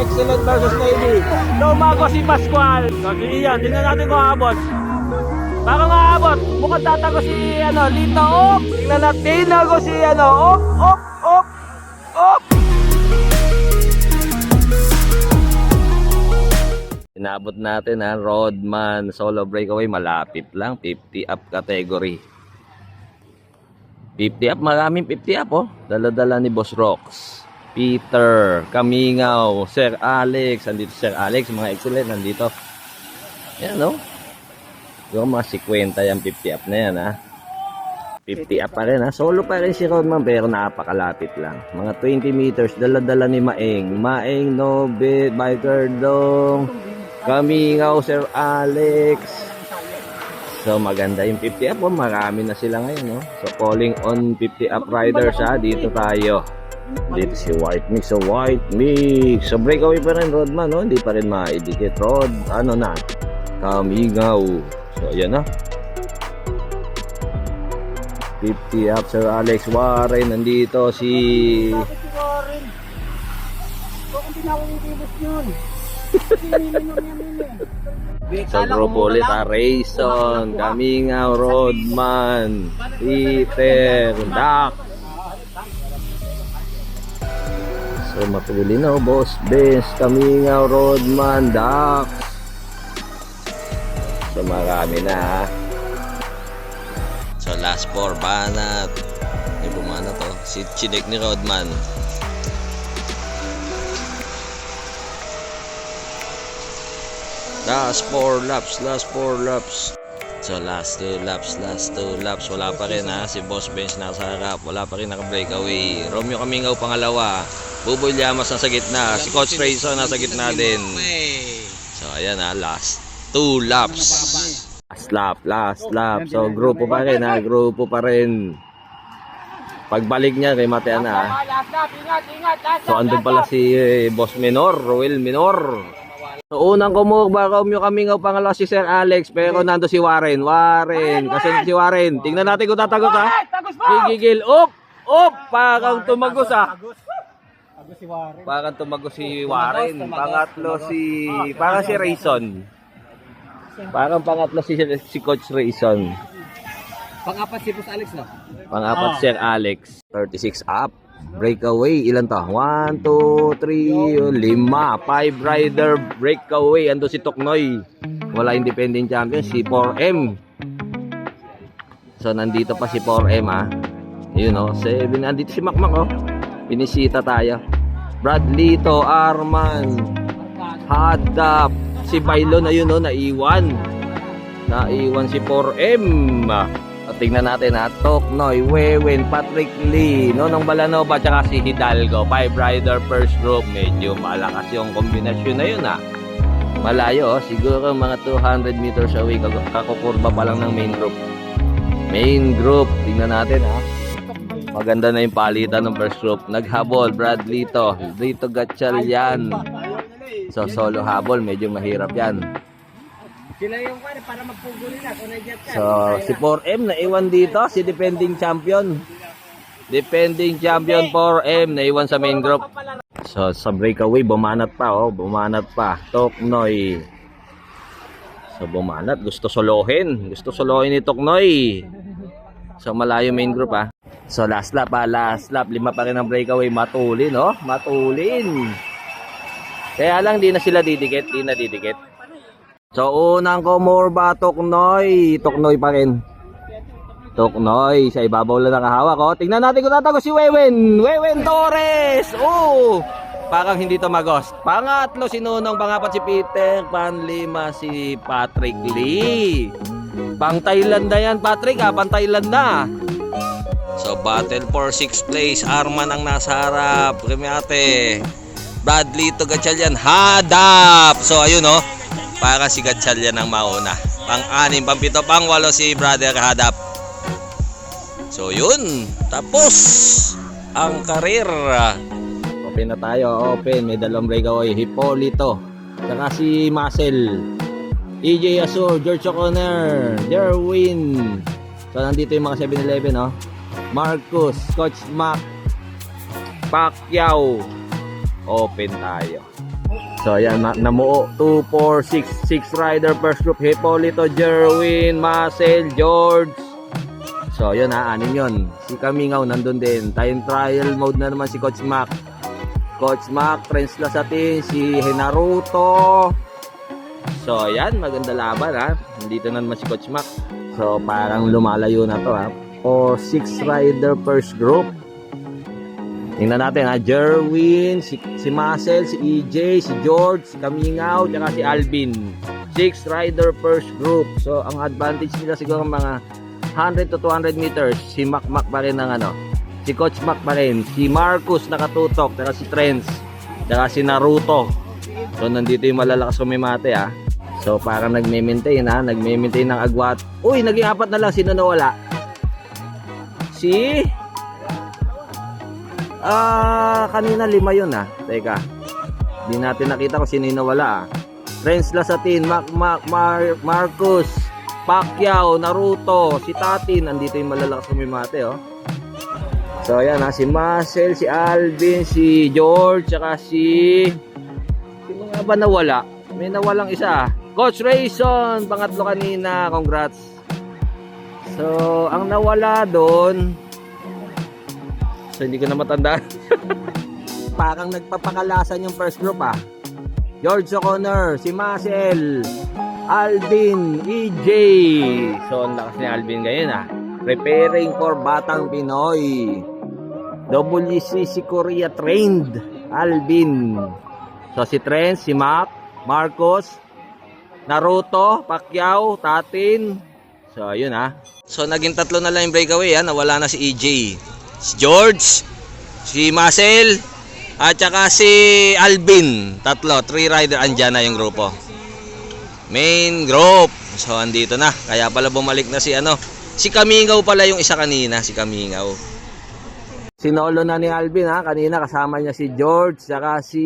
Excellent versus Navy. Lumago si Pascual. So, si Ian, tingnan natin kung aabot. Baka nga aabot. Mukhang tatago si ano, Lito. Op! Tingnan natin. Tinago si ano. Op! Op! Op! Op! Inabot natin ha, Rodman solo breakaway malapit lang 50 up category. 50 up, maraming 50 up oh. Dala-dala ni Boss Rocks. Peter, Kamingaw, Sir Alex, andito Sir Alex, mga excellent nandito. Yan no. Yung mga 50 yung 50 up na yan ha. 50 up pa rin ha. Solo pa rin si Rodman pero napakalapit lang. Mga 20 meters, dala-dala ni Maeng. Maeng, Nobit, Biker Dong, Kamingaw, Sir Alex. So maganda yung 50 up. Oh, marami na sila ngayon. No? So calling on 50 up riders ha. Dito tayo. Dito si White Mix. So White Mix. So breakaway pa rin Rodman. No? Hindi pa rin maidikit. Rod, ano na. Kamingaw. So ayan na. 50 up Sir Alex Warren. Nandito si... Bakit si Warren? Bakit tinawag yung Venus yun? Sinilin mo niya mili. Sa grupo ulit ah, Rayson, Kamingaw, Rodman, Peter, Dak. So mapili na oh, Boss Benz, Kamingaw, Rodman, Dak. So marami na. So last four, Banat. May bumana to. Si Chinek ni Rodman. Last four laps, last four laps. So last two laps, last two laps. Wala pa rin ha. Si Boss Benz nasa harap. Wala pa rin naka-breakaway. Romeo Kamingaw pangalawa. Buboy Llamas nasa gitna. Si Coach Rayson nasa gitna din. So ayan ha, last two laps. Last lap, last lap. So grupo pa rin ha, grupo pa rin. Pagbalik niya kay Matean na ha. Last So andun pala si eh, Boss Minor, Roel Minor. So unang kumukba Romeo Kamingaw pangalawa si Sir Alex pero nando si Warren. Warren, kasunod si Warren. Tingnan natin kung tatagos ha. Gigigil, up, up, parang tumagos ha. Tagos si Warren. Parang tumagos si Warren. Pangatlo si, parang si Rayson. Parang pangatlo si, si Coach Rayson. Pang-apat si Boss Alex no? Pangapat Sir Alex. 36 up. Breakaway. Ilan to? 1, 2, 3, 5. 5 rider breakaway. Ando si Toknoy. Wala independent champion. Si 4M. So, nandito pa si 4M ha. Yun o. 7. Nandito si Makmak oh. Pinisita tayo. Bradley to. Arman. Hadap. Si Bailo na yun o. Naiwan. Naiwan si 4M. At tingnan natin ha. Toknoy, Wewen, Patrick Lee, Nonong Balanova, tsaka si Hidalgo. Five rider first group. Medyo malakas yung kombinasyon na yun ha. Malayo oh. Siguro mga 200 meters away. Kakukurba pa lang ng main group. Main group. Tingnan natin ha. Maganda na yung palitan ng first group. Naghabol, Bradley to. Dito Gatchal yan. So solo habol, medyo mahirap yan. Sila yung kwan para magpugo nila kung nandiyan ka. So, si 4M na iwan dito, si defending champion. Defending champion 4M na iwan sa main group. So, sa breakaway, bumanat pa, oh, bumanat pa. Toknoy. So, bumanat. Gusto solohin. Gusto solohin ni Toknoy. So, malayo main group, ah. So, last lap, ah. Last lap. Lima pa rin ang breakaway. Matulin, oh. Matulin. Kaya lang, di na sila didikit. Di na didikit. So, unang kumurba, Toknoy. Toknoy pa rin. Toknoy. Sa ibabaw lang nakahawak. Oh. Tingnan natin kung tatago si Wewen. Wewen Torres. Oh! Parang hindi tumagos. Pangatlo si Nunong. Pangapat si Peter. Panlima si Patrick Lee. Pang Thailand na yan, Patrick. Ha? Pang Thailand na. So, battle for 6th place. Arman ang nasa harap. Premiate. Bradley to Gatchalian. Hadap. So, ayun oh. Para si Gatchalian ang mauna. Pang-anim, pang-pito, pang-walo si Brother Hadap. So, yun. Tapos ang karir. Open na tayo. Open. May dalawang breakaway. Hipolito. Saka si Marcel. EJ Asur. George O'Connor. Derwin. So, nandito yung mga 7-Eleven, oh. Marcus. Coach Mac. Pacquiao. Open tayo. So ayan, na namuo 2, 4, 6, 6 rider first group. Hipolito, Jerwin, Marcel, George. So yun ha, anin yun. Si Kamingaw nandun din. Time trial mode na naman si Coach Mac. Coach Mac, Prince Lasatin, si Naruto. So ayan, maganda laban ha. Nandito na naman si Coach Mac. So parang lumalayo na to ha. For 6 rider first group. Tingnan natin ha, Jerwin, si, si Marcel, si EJ, si George, si Kamingaw, tsaka si Alvin. Six rider first group. So, ang advantage nila siguro mga 100 to 200 meters. Si Mac Mac pa rin ng ano. Si Coach Mac pa rin. Si Marcus nakatutok, tsaka si Trends, tsaka si Naruto. So, nandito yung malalakas kumimate ha. So, parang nagme-maintain ha, nagme-maintain ng agwat. Uy, naging apat na lang, sino nawala? Si... Ah, kanina lima yun ah. Teka. Di natin nakita kung sino yung nawala ah. Renz Lasatin, Mac, Mac, Mar, Marcus, Pacquiao, Naruto, si Tatin. Andito yung malalakas kumimate oh. So ayan ha, si Marcel, si Alvin, si George, tsaka si... Sino nga ba nawala? May nawalang isa ah. Coach Rayson, pangatlo kanina. Congrats. So, ang nawala doon, So hindi ko na matandaan. Parang nagpapakalasan yung first group ah. George O'Connor, si Marcel, Alvin, EJ. So ang lakas ni Alvin ngayon ah. Preparing for Batang Pinoy. WCC Korea trained. Alvin. So si Trent, si Mac, Marcos, Naruto, Pacquiao, Tatin. So ayun ah. So naging tatlo na lang yung breakaway ah. Nawala na si EJ si George, si Marcel, at saka si Alvin. Tatlo, three rider, andyan na yung grupo. Main group. So, andito na. Kaya pala bumalik na si ano. Si Kamingaw pala yung isa kanina, si Kamingaw. Sinolo na ni Alvin ha. Kanina kasama niya si George, saka si...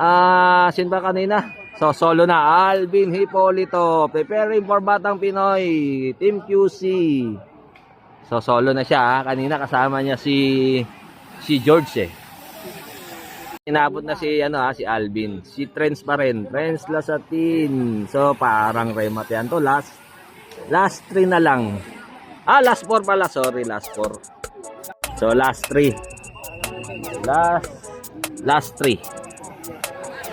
Ah, sin ba kanina? So, solo na. Alvin Hipolito. Preparing for Batang Pinoy. Team QC. So solo na siya. Kanina kasama niya si si George eh. Inabot na si ano ha, si Alvin. Si Trends pa rin. Trends Lasatin. So parang remate yan to. Last last 3 na lang. Ah, last 4 pala. Sorry, last 4. So last 3. Last last 3.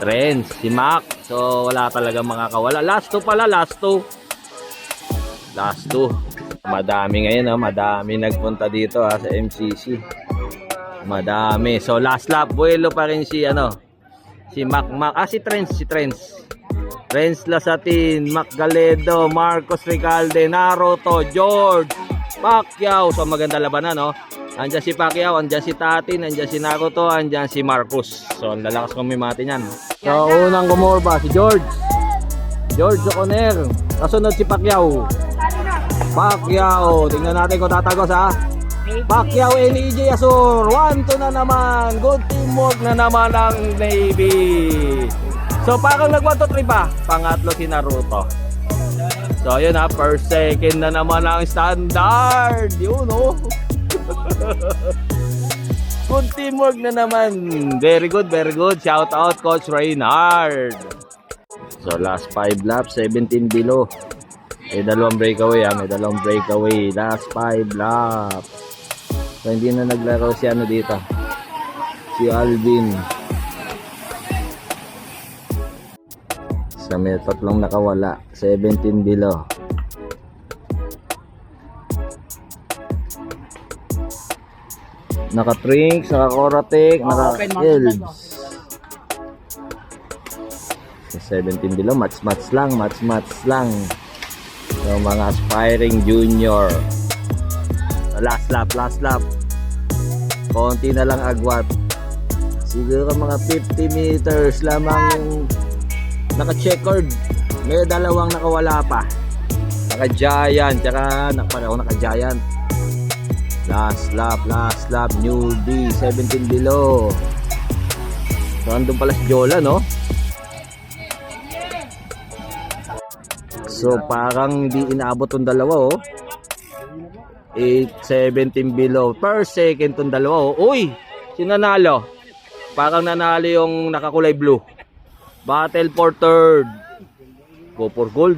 Trends, si Mac. So wala talaga makakawala. Last 2 pala, last 2. Last 2. Madami ngayon, oh. madami nagpunta dito ha, sa MCC. Madami. So last lap, buwelo pa rin si ano, si Mac Mac. Ah, si Trends, si Trends. Trends Lasatin, Mac Galedo, Marcos Recalde, Naruto, George, Pacquiao. So maganda labanan, no? Andiyan si Pacquiao, andiyan si Tatin, andiyan si Naruto, andiyan si Marcos. So ang lalakas kumimati niyan. So unang gumorba si George. George O'Connor. Kasunod si Pacquiao. Pacquiao. Tingnan natin kung tatagos ha. Pacquiao and EJ Asur. 1-2 na naman. Good teamwork na naman ng Navy. So parang nag 1 2 3 pa. Pangatlo si Naruto. So yun ha. Per second na naman ang standard. Yun oh. good teamwork na naman. Very good, very good. Shout out Coach Reynard. So last 5 laps, 17 below. May dalawang breakaway ah, may dalawang breakaway. Last 5 laps. So hindi na naglaro si ano dito. Si Alvin. Sa may tatlong nakawala. 17 below. Naka-trinks, naka-coratek, naka-elves. Sa 17 below, match-match lang, match-match lang. So, mga aspiring junior. Last lap, last lap. Konti na lang agwat. Siguro mga 50 meters lamang yung naka-checkered. May dalawang nakawala pa. Naka-giant, tsaka naka, naka-giant. Last lap, last lap, newbie, 17 below. So, andun pala si Jola, no? So parang hindi inaabot tong dalawa oh. 8, 17 below per second tong dalawa oh. Uy! Sinanalo? Parang nanalo yung nakakulay blue. Battle for third. Go for gold.